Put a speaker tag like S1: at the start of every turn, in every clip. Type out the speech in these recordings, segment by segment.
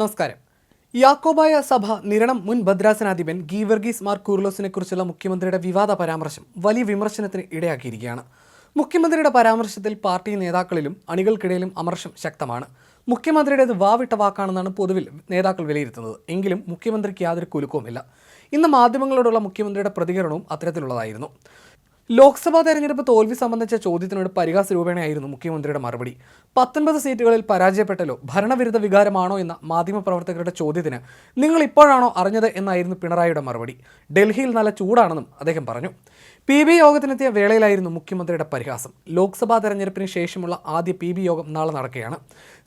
S1: നമസ്കാരം. യാക്കോബായ സഭ നിരണം മുൻ ഭദ്രാസനാധിപൻ ഗീവർഗീസ് മാർ കൂർലോസിനെ കുറിച്ചുള്ള മുഖ്യമന്ത്രിയുടെ വിവാദ പരാമർശം വലിയ വിമർശനത്തിന് ഇടയാക്കിയിരിക്കുകയാണ്. മുഖ്യമന്ത്രിയുടെ പരാമർശത്തിൽ പാർട്ടി നേതാക്കളിലും അണികൾക്കിടയിലും അമർഷം ശക്തമാണ്. മുഖ്യമന്ത്രിയുടേത് വാവിട്ട വാക്കാണെന്നാണ് പൊതുവിൽ നേതാക്കൾ വിലയിരുത്തുന്നത്. എങ്കിലും മുഖ്യമന്ത്രിക്ക് യാതൊരു കുലുക്കവുമില്ല. ഇന്ന് മാധ്യമങ്ങളോടുള്ള മുഖ്യമന്ത്രിയുടെ പ്രതികരണവും അത്തരത്തിലുള്ളതായിരുന്നു. ലോക്സഭാ തെരഞ്ഞെടുപ്പ് തോൽവി സംബന്ധിച്ച ചോദ്യത്തിനോട് പരിഹാസ രൂപേണയായിരുന്നു മുഖ്യമന്ത്രിയുടെ മറുപടി. പത്തൊൻപത് സീറ്റുകളിൽ പരാജയപ്പെട്ടല്ലോ ഭരണവിരുദ്ധ വികാരമാണോ എന്ന മാധ്യമപ്രവർത്തകരുടെ ചോദ്യത്തിന് നിങ്ങൾ ഇപ്പോഴാണോ അറിഞ്ഞത് എന്നായിരുന്നു പിണറായിയുടെ മറുപടി. ഡൽഹിയിൽ നല്ല ചൂടാണെന്നും അദ്ദേഹം പറഞ്ഞു. പി ബി യോഗത്തിനെത്തിയ വേളയിലായിരുന്നു മുഖ്യമന്ത്രിയുടെ പരിഹാസം. ലോക്സഭാ തെരഞ്ഞെടുപ്പിന് ശേഷമുള്ള ആദ്യ പി ബി യോഗം നാളെ നടക്കുകയാണ്.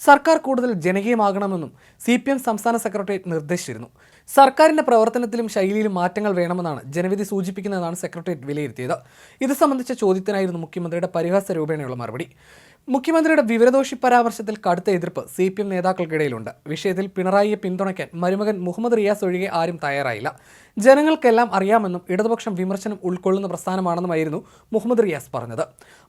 S1: സർക്കാർ കൂടുതൽ ജനകീയമാകണമെന്നും സി പി എം സംസ്ഥാന സെക്രട്ടറി നിർദ്ദേശിച്ചിരുന്നു. സർക്കാരിന്റെ പ്രവർത്തനത്തിലും ശൈലിയിലും മാറ്റങ്ങൾ വേണമെന്നാണ് ജനവിധി സൂചിപ്പിക്കുന്നതെന്നാണ് സെക്രട്ടേറിയറ്റ് വിലയിരുത്തിയത്. ഇത് സംബന്ധിച്ച ചോദ്യത്തിനായിരുന്നു മുഖ്യമന്ത്രിയുടെ പരിഹാസ രൂപേണയുള്ള മറുപടി. മുഖ്യമന്ത്രിയുടെ വിവരദോഷി പരാമർശത്തിൽ കടുത്ത എതിർപ്പ് സി പി എം നേതാക്കൾക്കിടയിലുണ്ട്. വിഷയത്തിൽ പിണറായിയെ പിന്തുണയ്ക്കാൻ മരുമകൻ മുഹമ്മദ് റിയാസ് ഒഴികെ ആരും തയ്യാറായില്ല. ജനങ്ങൾക്കെല്ലാം അറിയാമെന്നും ഇടതുപക്ഷം വിമർശനം ഉൾക്കൊള്ളുന്ന പ്രസ്ഥാനമാണെന്നുമായിരുന്നു മുഹമ്മദ് റിയാസ് പറഞ്ഞത്.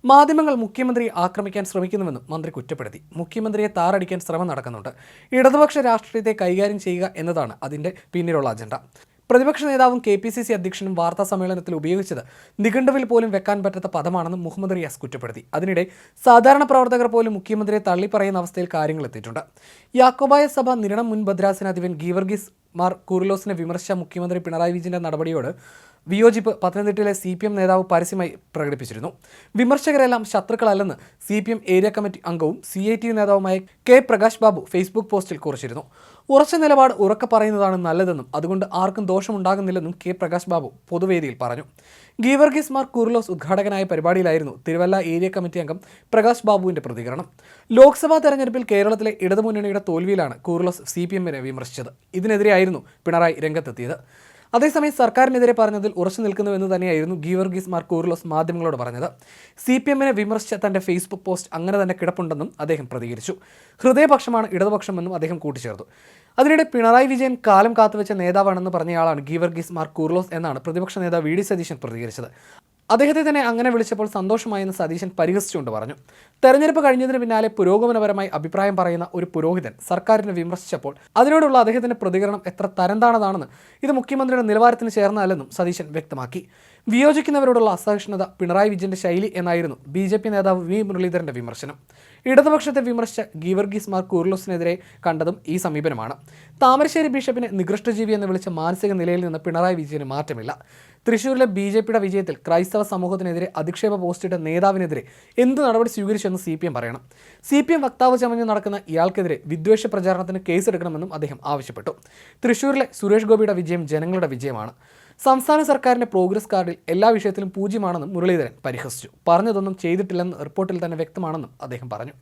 S1: മാധ്യമങ്ങൾ മുഖ്യമന്ത്രിയെ ആക്രമിക്കാൻ ശ്രമിക്കുന്നുവെന്നും മന്ത്രി കുറ്റപ്പെടുത്തി. മുഖ്യമന്ത്രിയെ താറടിക്കാൻ ശ്രമം നടക്കുന്നുണ്ട്. ഇടതുപക്ഷ രാഷ്ട്രീയത്തെ കൈകാര്യം ചെയ്യുക എന്നതാണ് അതിന്റെ പിന്നിലുള്ള അജണ്ട. പ്രതിപക്ഷ നേതാവും കെ പി സി സി അധ്യക്ഷനും വാർത്താ സമ്മേളനത്തിൽ ഉപയോഗിച്ചത് നിഘണ്ടുവിൽ പോലും വെക്കാൻ പറ്റാത്ത പദമാണെന്ന് മുഹമ്മദ് റിയാസ് കുറ്റപ്പെടുത്തി. അതിനിടെ സാധാരണ പ്രവർത്തകർ പോലും മുഖ്യമന്ത്രിയെ തള്ളിപ്പറയുന്ന അവസ്ഥയിൽ കാര്യങ്ങൾ എത്തിയിട്ടുണ്ട്. യാക്കോബായ സഭ നിരണം മുൻ ഭദ്രാസനാധിപൻ ഗീവർഗീസ് മാർ കുറിലോസിനെ വിമർശിച്ച മുഖ്യമന്ത്രി പിണറായി വിജയന്റെ നടപടിയോട് വിയോജിപ്പ് പത്തനംതിട്ടയിലെ സി പി എം നേതാവ് പരസ്യമായി പ്രകടിപ്പിച്ചിരുന്നു. വിമർശകരെല്ലാം ശത്രുക്കളല്ലെന്ന് C P M area committee അംഗവും സി ഐ ടി നേതാവുമായ കെ പ്രകാശ് ബാബു ഫേസ്ബുക്ക് പോസ്റ്റിൽ കുറിച്ചിരുന്നു. ഉറച്ച നിലപാട് ഉറക്കെ പറയുന്നതാണ് നല്ലതെന്നും അതുകൊണ്ട് ആർക്കും ദോഷമുണ്ടാകുന്നില്ലെന്നും കെ പ്രകാശ് ബാബു പൊതുവേദിയിൽ പറഞ്ഞു. ഗീവർഗീസ് മാർ കുർലോസ് ഉദ്ഘാടകനായ പരിപാടിയിലായിരുന്നു തിരുവല്ല ഏരിയ കമ്മിറ്റി അംഗം പ്രകാശ് ബാബുവിന്റെ പ്രതികരണം. ലോക്സഭാ തെരഞ്ഞെടുപ്പിൽ കേരളത്തിലെ ഇടതുമുന്നണിയുടെ തോൽവിയിലാണ് കുർലോസ് സി പി എമ്മിനെ വിമർശിച്ചത്. ഇതിനെതിരെയായിരുന്നു പിണറായി രംഗത്തെത്തിയത്. അതേസമയം സർക്കാരിനെതിരെ പറഞ്ഞതിൽ ഉറച്ചു നിൽക്കുന്നുവെന്ന് തന്നെയായിരുന്നു ഗീവർഗീസ് മാർ കൂർലോസ് മാധ്യമങ്ങളോട് പറഞ്ഞത്. സി പി എമ്മിനെ വിമർശിച്ച തന്റെ ഫേസ്ബുക്ക് പോസ്റ്റ് അങ്ങനെ തന്നെ കിടപ്പുണ്ടെന്നും അദ്ദേഹം പ്രതികരിച്ചു. ഹൃദയപക്ഷമാണ് ഇടതുപക്ഷമെന്നും അദ്ദേഹം കൂട്ടിച്ചേർത്തു. അതിനിടെ പിണറായി വിജയൻ കാലം കാത്തുവെച്ച നേതാവാണെന്ന് പറഞ്ഞയാളാണ് ഗീവർഗീസ് മാർ കൂർലോസ് എന്നാണ് പ്രതിപക്ഷ നേതാവ് വി ഡി സതീശൻ പ്രതികരിച്ചത്. അദ്ദേഹത്തെ തന്നെ അങ്ങനെ വിളിച്ചപ്പോൾ സന്തോഷമായെന്ന് സതീശൻ പരിഹസിച്ചുകൊണ്ട് പറഞ്ഞു. തെരഞ്ഞെടുപ്പ് കഴിഞ്ഞതിന് പിന്നാലെ പുരോഗമനപരമായി അഭിപ്രായം പറയുന്ന ഒരു പുരോഹിതൻ സർക്കാരിനെ വിമർശിച്ചപ്പോൾ അതിനോടുള്ള അദ്ദേഹത്തിന്റെ പ്രതികരണം എത്ര തരംതാണതാണെന്ന് ഇത് മുഖ്യമന്ത്രിയുടെ നിലവാരത്തിന് ചേർന്നതല്ലെന്നും സതീശൻ വ്യക്തമാക്കി. വിയോജിക്കുന്നവരോടുള്ള അസഹിഷ്ണുത പിണറായി വിജയന്റെ ശൈലി എന്നായിരുന്നു ബി ജെ പി നേതാവ് വി മുരളീധരന്റെ വിമർശനം. ഇടതുപക്ഷത്തെ വിമർശിച്ച ഗീവർഗീസ് മാർ കൂർലോസിനെതിരെ കണ്ടതും ഈ സമീപനമാണ്. താമരശ്ശേരി ബിഷപ്പിനെ നികൃഷ്ടജീവി എന്ന് വിളിച്ച മാനസിക നിലയിൽ നിന്ന് പിണറായി വിജയന് മാറ്റമില്ല. തൃശൂരിലെ ബി ജെ പിയുടെ വിജയത്തിൽ ക്രൈസ്തവ സമൂഹത്തിനെതിരെ അധിക്ഷേപ പോസ്റ്റിട്ട നേതാവിനെതിരെ എന്ത് നടപടി സ്വീകരിച്ചെന്ന് സി പി എം പറയണം. സി പി എം വക്താവ് ചമഞ്ഞ് നടക്കുന്ന ഇയാൾക്കെതിരെ വിദ്വേഷ പ്രചാരണത്തിന് കേസെടുക്കണമെന്നും അദ്ദേഹം ആവശ്യപ്പെട്ടു. തൃശൂരിലെ സുരേഷ് ഗോപിയുടെ വിജയം ജനങ്ങളുടെ വിജയമാണ്. സംസ്ഥാന സർക്കാരിന്റെ പ്രോഗ്രസ് കാർഡിൽ എല്ലാ വിഷയത്തിലും പൂജ്യമാണെന്നും മുരളീധരൻ പരിഹസിച്ചു. പറഞ്ഞതൊന്നും ചെയ്തിട്ടില്ലെന്ന് റിപ്പോർട്ടിൽ തന്നെ വ്യക്തമാണെന്നും അദ്ദേഹം പറഞ്ഞു.